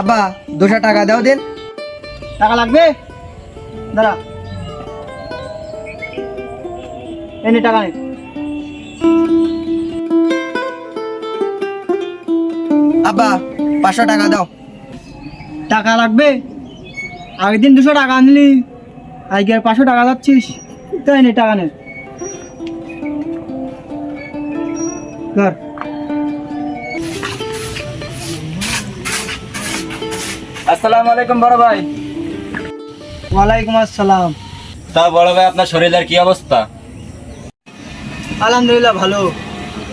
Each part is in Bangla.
আব্বা দুশো টাকা দাও দিন। টাকা লাগবে? দাঁড়া। এনে টাকা নে। আব্বা পাঁচশো টাকা দাও। টাকা লাগবে? আগের দিন দুশো টাকা আনলি আজকে আর পাঁচশো টাকা যাচ্ছিস। তাই নে টাকা নে। ধর। আসসালামু আলাইকুম বড় ভাই। ওয়ালাইকুম আসসালাম। তা বড় ভাই আপনার শরীরের কি অবস্থা? আলহামদুলিল্লাহ ভালো।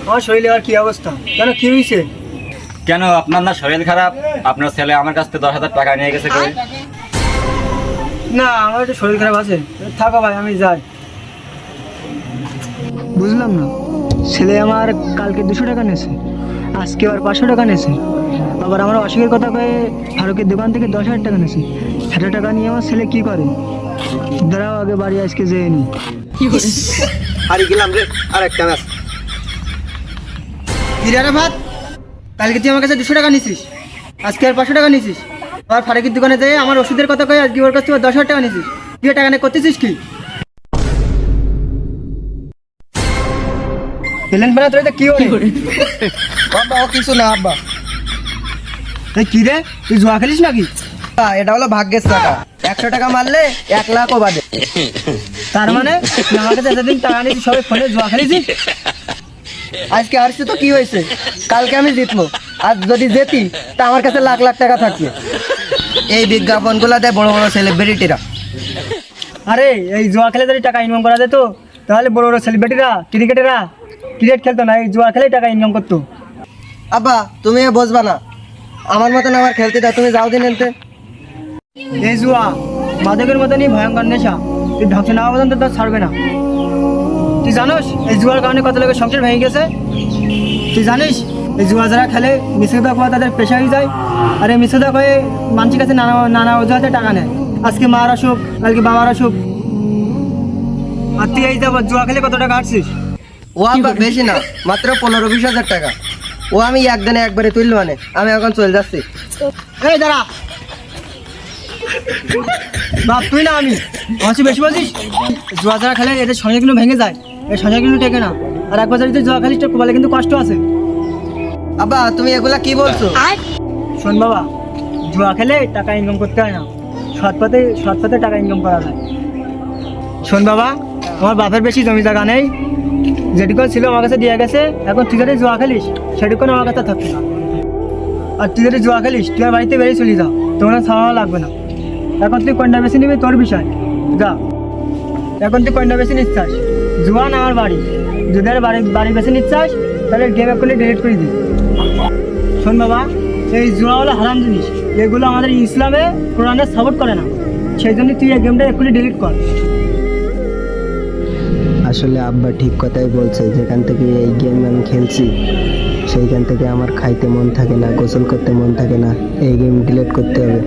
আমার শরীরে আর কি অবস্থা? কেন কি হয়েছে কেন আপনার না শরীর খারাপ? আপনার ছেলে আমার কাছ থেকে দশ হাজার টাকা নিয়ে গেছে কই? না আমার একটু শরীর খারাপ আছে। থাকো ভাই আমি যাই। বুঝলাম না। ছেলে আমার কালকে দুশো টাকা নিয়েছে। আজকে আবার পাঁচশো টাকা নিয়েছে। আবার আমার অসুখের কথা কয়ে ফারুকের দোকান থেকে দশ হাজার টাকা নিয়েছে। হাজার টাকা নিয়ে আমার ছেলে কি করে? দাঁড়াও আগে বাড়ি আজকে যেয়ে নি। হারি গেলাম রে আর একটা ম্যাচ হিরারা ভাত কালকে তুই আমার কাছে দুশো টাকা নিছিস আজকে আর পাঁচশো টাকা নিছিস আবার ফারুকের দোকানে যেয়ে আমার ওষুধের কথা কয়ে আজকে ওর কাছ থেকে দশ হাজার টাকা নিছিস তুই টাকা নিয়ে করতেছিস কি? পেলেন পেনা তোর কি হলো আব্বা ও কিছু না আব্বা এই কি রে? তুই জুয়া খেলিস নাকি? এটা হলো ভাগ্যের টাকা একশো টাকা মারলে এক লাখও বাদে। তার মানে তুই আমার কাছে এতদিন টাকা নিয়েছিস সবাই ফোনে জুয়া খেলেছিস? আজকে তো কি হয়েছে? কালকে আমি জিতবো। আর যদি জেতি তা আমার কাছে লাখ লাখ টাকা থাকবে। এই বিজ্ঞাপনগুলো দেয় বড় বড় সেলিব্রিটিরা আরে এই জুয়া খেলে যদি টাকা ইনকাম করা যেত তাহলে বড় বড় সেলিব্রিটিরা ক্রিকেটেরা ক্রিকেট খেলতো না এই জুয়া খেলে টাকা ইনকাম করতো। আব্বা তুমি বসবা না। আমার মতন আমার খেলতে দাও তুমি যাও দিন এনতে। এই জুয়া মাদকের মতনই ভয়ঙ্কর নেশা। তুই ধ্বংস না পর্যন্ত তোর ছাড়বে না। তুই জানোস এই জুয়ার কারণে কত লোকের সংসার ভেঙে গেছে? তুই জানিস এই জুয়া যারা খেলে মিশ্রতা হওয়া তাদের পেশা হয়ে যায়। আর এই মিশ্রতা হয়ে মানুষের কাছে নানা নানা অজুহাতে টাকা নেয়। আজকে মার অসুখ কালকে বাবার অসুখ। আর তুই এই যাব জুয়া খেলে কত টাকা আসছিস ও আব্বা বেশি না মাত্র পনেরো বিশ হাজার টাকা। ও আমি একদিনে একবারে তুললো মানে আমি এখন চলে যাচ্ছি। এই দাঁড়া। বাপ তুই না আমি। আমার বেশি বলছিস? জুয়া যারা খেলে এদের সংসার কিন্তু ভেঙে যায় এই সংসার কিন্তু টেকে না। আর একবার যদি জুয়া খেলিস বলে কিন্তু কষ্ট আছে। আব্বা তুমি এগুলা কি বলছো? শোন বাবা জুয়া খেলে টাকা ইনকাম করতে হয় না। সৎ পথে সৎ পথে টাকা ইনকাম করা যায়। শোন বাবা আমার বাপের বেশি জমি জায়গা নেই। যেটুকু ছিল আমার কাছে দিয়ে গেছে, এখন তুই যদি জুয়া খেলিস সেটুকু আমার কাছে থাকবে না। আর তুই যদি জুয়া খেলিস, তুই বাড়িতে বেরিয়ে চলে যাও তোমার সামানো লাগবে না। এখন তুই কন্যা বেশি নিবি তোর বিষয়। যা। এখন তুই কন্যা বেশি নিচ্ছাস। জুয়া না আমার বাড়ি। যদি আর বাড়ি বাড়ি বেশি নিচ্ছাস, তাহলে গেম এক্ষুনি ডিলিট করে দিই শোন বাবা, এই জুয়া হলো হারাম জিনিস। এগুলো আমাদের ইসলামে, কোরআনে সাপোর্ট করে না। সেই জন্য তুই এই গেমটা এক্ষুনি ডিলিট কর। আসলে আব্বা ঠিক কথাই বলছে, যেখান থেকে এই গেম আমি খেলছি, সেইখান থেকে আমার খাইতে মন থাকে না, গোসল করতে মন থাকে না, এই গেম ডিলেট করতে হবে।